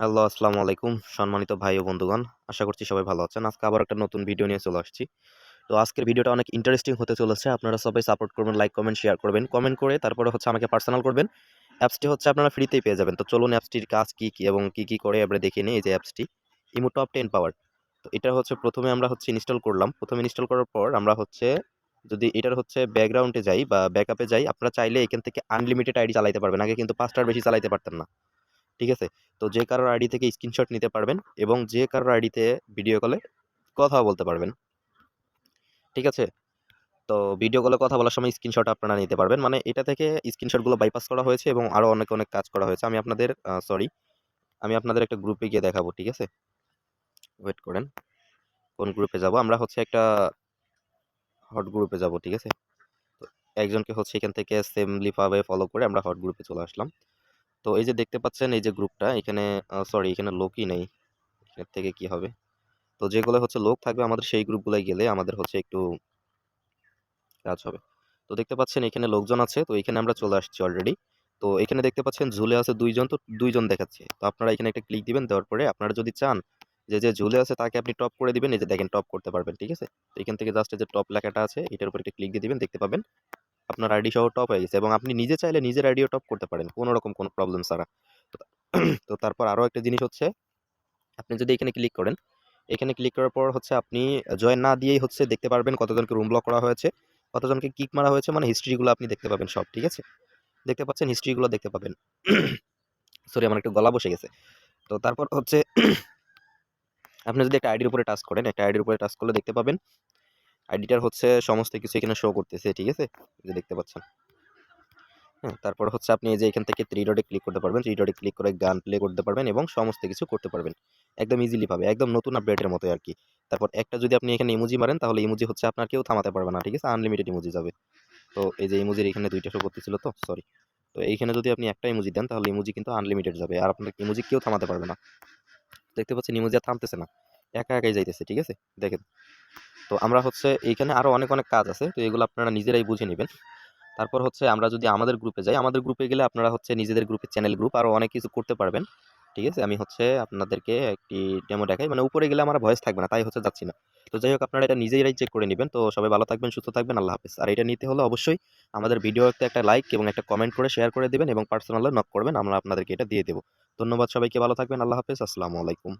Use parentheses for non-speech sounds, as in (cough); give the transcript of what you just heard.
Hello, আসসালামু আলাইকুম সম্মানিত ভাই ও বন্ধুগণ। আশা করছি সবাই ভালো আছেন। আজকে আবার একটা নতুন ভিডিও নিয়ে চলে আসছি। তো আজকের ভিডিওটা অনেক ইন্টারেস্টিং হতে চলেছে। আপনারা সবাই সাপোর্ট করবেন, লাইক, কমেন্ট, শেয়ার করবেন। কমেন্ট করে তারপরে হচ্ছে আমাকে পার্সোনাল করবেন। অ্যাপসটি হচ্ছে আপনারা ফ্রিতেই পেয়ে যাবেন। তো চলুন অ্যাপসটির কাজ কি, কি এবং কি, কি করে আমরা দেখে নিই এই যে অ্যাপসটি ইমো টপ টেন পাওয়ার। তো এটা হচ্ছে প্রথমে আমরা হচ্ছে ইনস্টল করলাম। প্রথমে ইনস্টল করার পর আমরা হচ্ছে যদি এটার হচ্ছে ব্যাকগ্রাউন্ডে যাই বা ব্যাকআপে যাই, আপনারা চাইলে এখান থেকে আনলিমিটেড আইডি চালাইতে পারবেন। আগে কিন্তু পাঁচটার বেশি চালাইতে পারতেন না। ঠিক আছে? তো যে কারোর আইডি থেকে স্ক্রিনশট নিতে পারবেন এবং যে কারোর আইডিতে ভিডিও কলে কথা বলতে পারবেন। ঠিক আছে? তো ভিডিও কলে কথা বলার সময় স্ক্রিনশট আপনারা নিতে পারবেন। মানে এটা থেকে স্ক্রিনশটগুলো বাইপাস করা হয়েছে এবং আরও অনেক, অনেক কাজ করা হয়েছে। আমি আপনাদের সরি, আমি আপনাদের একটা গ্রুপে গিয়ে দেখাবো। ঠিক আছে? ওয়েট করেন। কোন গ্রুপে যাব? আমরা হচ্ছে একটা হট গ্রুপে যাব। ঠিক আছে? একজনকে হচ্ছে এখান থেকে সেমলি ভাবে ফলো করে আমরা হট গ্রুপে চলে আসলাম। তো এই যে দেখতে পাচ্ছেন এই যে গ্রুপটা এখানে সরি এখানে লোকই নেই। এর থেকে কি হবে? তো যেগুলো হচ্ছে লোক থাকবে আমাদের সেই গ্রুপগুলায় গেলে আমাদের হচ্ছে একটু কাজ হবে। তো দেখতে পাচ্ছেন এখানে লোকজন আছে। তো এখানে আমরা চলে আসছি অলরেডি। তো এখানে দেখতে পাচ্ছেন ঝুলে আছে দুইজন তো দুইজন দেখাচ্ছে। তো আপনারা এখানে একটা ক্লিক দিবেন। দেওয়ার পরে আপনারা যদি চান যে, যে ঝুলে আছে তাকে আপনি টপ করে দিবেন। এই যে দেখেন টপ করতে পারবেন। ঠিক আছে? তো এখান থেকে জাস্ট যে টপ লেখাটা আছে এটার উপর একটা ক্লিক দিয়ে দিবেন। দেখতে পাবেন আপনার আইডি সহ টপ হয়ে গেছে এবং আপনি নিজে চাইলে নিজের আইডিও টপ করতে পারেন। কোনো রকম কোনো প্রবলেম ছাড়া। তো (clears throat) তারপর আরও একটা জিনিস হচ্ছে আপনি যদি এখানে ক্লিক করেন, এখানে ক্লিক করার পর হচ্ছে আপনি জয়েন না দিয়েই হচ্ছে দেখতে পারবেন কতজনকে রুম ব্লক করা হয়েছে, কতজনকে কিক মারা হয়েছে মানে হিস্ট্রিগুলো আপনি দেখতে পাবেন সব। ঠিক আছে? দেখতে পাচ্ছেন হিস্ট্রিগুলো দেখতে পাবেন। (clears throat) সরি আমার একটু গলা বসে গেছে। তো তারপর হচ্ছে (clears throat) আপনি যদি একটা আইডির উপরে টাচ করেন, একটা আইডির উপরে টাচ করলে দেখতে পাবেন আইডিটার হচ্ছে সমস্ত কিছু এখানে শো করতেছে। ঠিক আছে? যে দেখতে পাচ্ছেন। হ্যাঁ, তারপর হচ্ছে আপনি এই যে এখান থেকে 3 ডটে ক্লিক করতে পারবেন। 3 ডটে ক্লিক করে গান প্লে করতে পারবেন এবং সমস্ত কিছু করতে পারবেন। একদম ইজিলি পাবে একদম নতুন আপডেটের মতোই আরকি। তারপর একটা যদি আপনি এখানে ইমোজি মারেন তাহলে ইমোজি হচ্ছে আপনার কেউ থামাতে পারবে না। ঠিক আছে? আনলিমিটেড ইমোজি যাবে। তো এই যে ইমোজির এখানে দুইটা শো করতেছিল তো সরি। তো এইখানে যদি আপনি একটা ইমোজি দেন তাহলে ইমোজি কিন্তু আনলিমিটেড যাবে। আর আপনার ইমোজি কেউ থামাতে পারবে না। দেখতে পাচ্ছেন ইমোজি আর থামতেছে না। একা একাই যাইতেছে। ঠিক আছে? দেখেন। তো আমরা হচ্ছে এইখানে আরও অনেক, অনেক কাজ আছে। তো এগুলো আপনারা নিজেরাই বুঝে নিবেন। তারপর হচ্ছে আমরা যদি আমাদের গ্রুপে যাই, আমাদের গ্রুপে গেলে আপনারা হচ্ছে নিজেদের গ্রুপে চ্যানেল গ্রুপ আরও অনেক কিছু করতে পারবেন। ঠিক আছে? আমি হচ্ছে আপনাদেরকে একটি ডেমো দেখাই। মানে উপরে গেলে আমার ভয়েস থাকবে না। তাই হচ্ছে যাচ্ছি না। তো যাই হোক আপনারা এটা নিজেরাই চেক করে নিবেন। তো সবাই ভালো থাকবেন, সুস্থ থাকবেন। আল্লাহ হাফেজ। আর এটা নিতে হলে অবশ্যই আমাদের ভিডিওতে একটা লাইক এবং একটা কমেন্ট করে শেয়ার করে দিবেন এবং পার্সোনালে নক করবেন। আমরা আপনাদেরকে এটা দিয়ে দেবো ধন্যবাদ সবাইকে ভালো থাকবেন। আল্লাহ হাফেজ। আসসালামু আলাইকুম।